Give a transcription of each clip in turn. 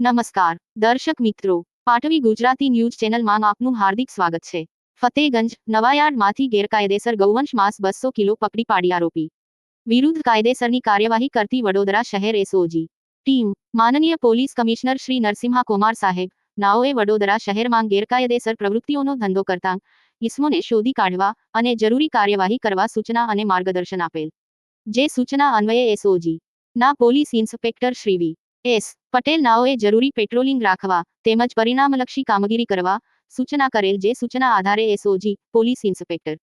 નમસ્કાર, દર્શક મિત્રો. પાટવી ગુજરાતી ન્યૂઝ ચેનલમાં આપનું હાર્દિક સ્વાગત છે. ફતેગંજ નવાયાર્ડમાંથી ગેરકાયદેસર ગૌવંશ માસ બસો કિલો પકડી પાડી આરોપી. વિરુદ્ધ કાયદેસરની કાર્યવાહી કરતી વડોદરા શહેર એસઓજી. ટીમ, માનનીય પોલીસ કમિશનર શ્રી નરસિંહા કુમાર સાહેબ, નાઓએ વડોદરા શહેરમાં ગેરકાયદેસર પ્રવૃત્તિઓનો ધંધો કરતા ઇસમોને શોધી કાઢવા અને જરૂરી કાર્યવાહી કરવા સૂચના અને માર્ગદર્શન આપેલ. જે સૂચના અન્વયે એસઓજી. ના police inspector Shri V. S Patel નાઓએ જરૂરી પેટ્રોલિંગ રાખવા, તેમજ પરિણામલક્ષી કામગીરી કરવા, સૂચના કરેલ જે સૂચના આધારે SOG, police inspector.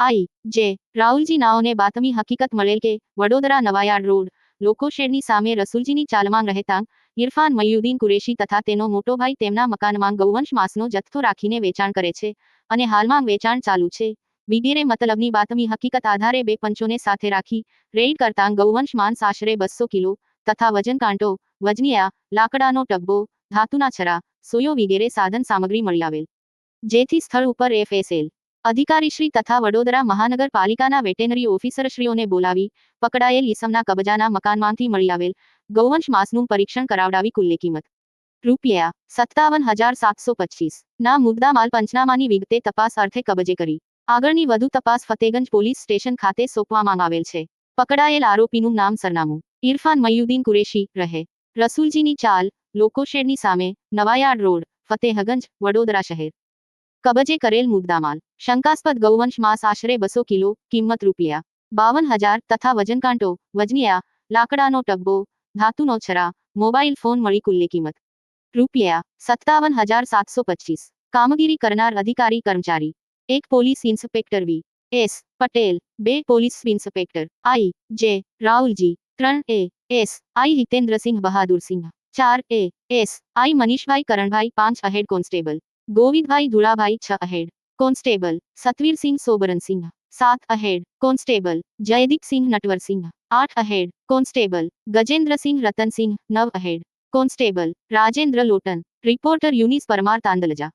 I, J, Rahulji નાઓને બાતમી હકીકત મળેલ કે, વડોદરા નવાયાર્ડ રોડ લોકોશેડની સામે રસુલજીની ચાલમાં રહેતા, ઇરફાન મયુદ્દીન કુરેશી તથા તેનો મોટો ભાઈ તેમના મકાનમાં ગૌવંશ માંસનો જથ્થો રાખીને વેચાણ કરે છે, અને હાલમાં વેચાણ ચાલુ છે. વગેરે મતલબની બાતમી હકીકત આધારે બે પંચોને સાથે રાખી રેડ કરતા ગૌવંશ માંસ આશરે બસો કિલો, તથા વજન કાંટો વજનિયા, લાકડાનો ટબ્બો ધાતુના છરા, સોયો વગેરે સાધન સામગ્રી મળી આવેલ. જેથી સ્થળ ઉપર એફએસએલ અધિકારીશ્રી તથા વડોદરા મહાનગરપાલિકાના વેટેનરી ઓફિસરશ્રીઓને બોલાવી પકડાયેલ ઈસમના કબજાના મકાનમાંથી મળી આવેલ ગૌવંશ માસનું પરીક્ષણ કરાવડાવી કુલ્લે કિંમત રૂપિયા સત્તાવન હજાર સાતસો પચીસ. ના મુદ્દામાલ પંચનામાની વિગતે તપાસ અર્થે કબજે કરી. આગળની વધુ તપાસ ફતેગંજ પોલીસ સ્ટેશન ખાતે સોંપવામાં આવેલ છે. પકડાયેલ આરોપીનું નામ, સરનામું. ઇરફાન મયુદ્દીન કુરેશી રહે. રસુલજીની ચાલ લોકોશેડની સામે નવાયાર્ડ રોડ ફતેહગંજ વડોદરા શહેર કબજે કરેલ મુદ્દામાલ શંકાસ્પદ ગૌવંશ માંસ આશરે બસો કિલો કિંમત રૂપિયા બાવન હજાર તથા વજનકાંટો વજનિયા લાકડાનો ટબ્બો ધાતુનો છરા મોબાઈલ ફોન મળી કુલ્લે કિંમત રૂપિયા સત્તાવન હજાર સાતસો પચીસ કામગીરી કરનાર અધિકારી કર્મચારી એક police inspector V S Patel બે police inspector I J Rahulji ત્રણ A S I Hitendrasinh Bahadursinh ચાર એ એસ આઈ મનીષભાઈ કરણભાઈ પાંચ અહેડ કોન્સ્ટેબલ ગોવિંદભાઈ ધુળાભાઈ છ અહેડ કોન્સ્ટેબલ સતવીરસિંહ સોબરનસિંહ સાત અહેડ કોન્સ્ટેબલ જયદીપસિંહ નટવરસિંહ આઠ અહેડ કોન્સ્ટેબલ ગજેન્દ્રસિંહ રતનસિંહ નવ head constable Rajendra Lotan reporter Yunis Parmar Tandalja